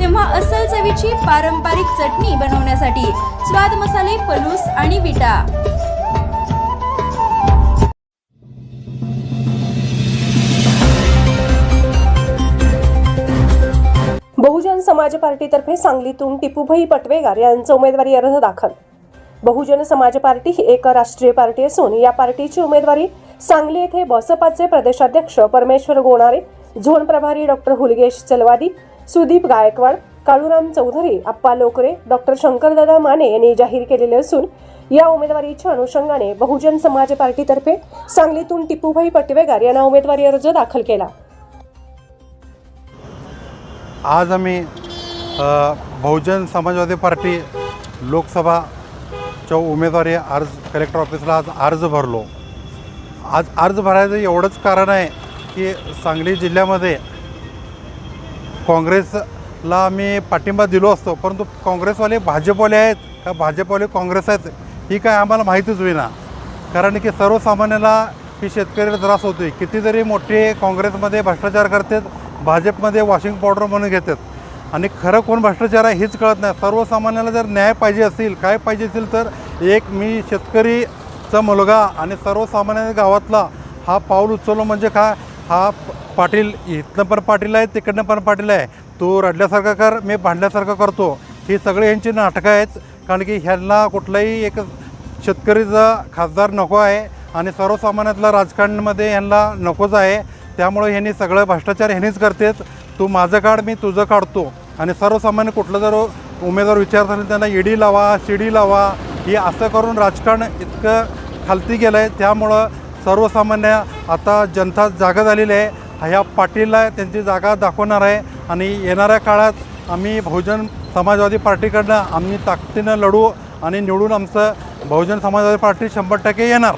तेव्हा अस्सल चवीची पारंपरिक चटणी बनवण्यासाठी स्वाद मसाले पलूस आणि विटा. बहुजन समाज पार्टीतर्फे सांगलीतून टिपूभाई पटवेगार यांचा उमेदवारी अर्ज दाखल. बहुजन समाज पार्टी ही एक राष्ट्रीय पार्टी असून या पार्टीची उमेदवारी सांगली येथे बसपाचे प्रदेशाध्यक्ष परमेश्वर गोणारे झोन प्रभारी डॉक्टर हुलगेश चलवादी सुदीप गायकवाड काळूराम चौधरी अप्पा लोकरे डॉक्टर शंकरदादा माने यांनी जाहीर केलेले असून या उमेदवारीच्या अनुषंगाने बहुजन समाज पार्टीतर्फे सांगलीतून टिपूभाई पटवेगार यांना उमेदवारी अर्ज दाखल केला. आज आम्ही बहुजन समाजवादी पार्टी लोकसभाच्या उमेदवारी अर्ज कलेक्टर ऑफिसला आज अर्ज भरलो. आज अर्ज भरायचं एवढंच कारण आहे की सांगली जिल्ह्यामध्ये काँग्रेसला आम्ही पाठिंबा दिलो असतो परंतु काँग्रेसवाले भाजपवाले आहेत. का भाजपवाले काँग्रेस आहेत ही काय आम्हाला माहितीच होईना. कारण की सर्वसामान्याला ही शेतकऱ्याला त्रास होतो आहे कितीतरी मोठे काँग्रेसमध्ये भ्रष्टाचार करतात भाजपमध्ये वॉशिंग पावडर म्हणून घेतात. आणि खरं कोण भ्रष्टाचार आहे हेच कळत नाही. सर्वसामान्याला जर न्याय पाहिजे असेल काय पाहिजे असेल तर एक मी शेतकरीचा मुलगा आणि सर्वसामान्य गावातला हा पाऊल उचललो म्हणजे काय? हा प- पाटील इथनं पण पाटील आहे तिकडनं पण पाटील आहे. तू रडल्यासारखं कर मी भांडल्यासारखं करतो. ही सगळी यांची नाटकं आहेत. कारण की ह्यांना कुठलाही एक शेतकरीचा खासदार नको आहे आणि सर्वसामान्यातला राजकारणामध्ये यांना नकोच आहे. त्यामुळे ह्यांनी सगळं भ्रष्टाचार ह्यांनीच करतेच तू माझं काढ मी तुझं काढतो. आणि सर्वसामान्य कुठलं जर उमेदवार विचारत असेल त्यांना ईडी लावा शिडी लावा हे असं करून राजकारण इतकं खालती गेलं आहे त्यामुळं सर्वसामान्य आता जनता जागा झालेली आहे. ह्या पाटीलला त्यांची जागा दाखवणार आहे. आणि येणाऱ्या काळात आम्ही बहुजन समाजवादी पार्टीकडनं आम्ही ताकदीनं लढू आणि निवडून आमचं बहुजन समाजवादी पार्टी शंभर टक्के येणार.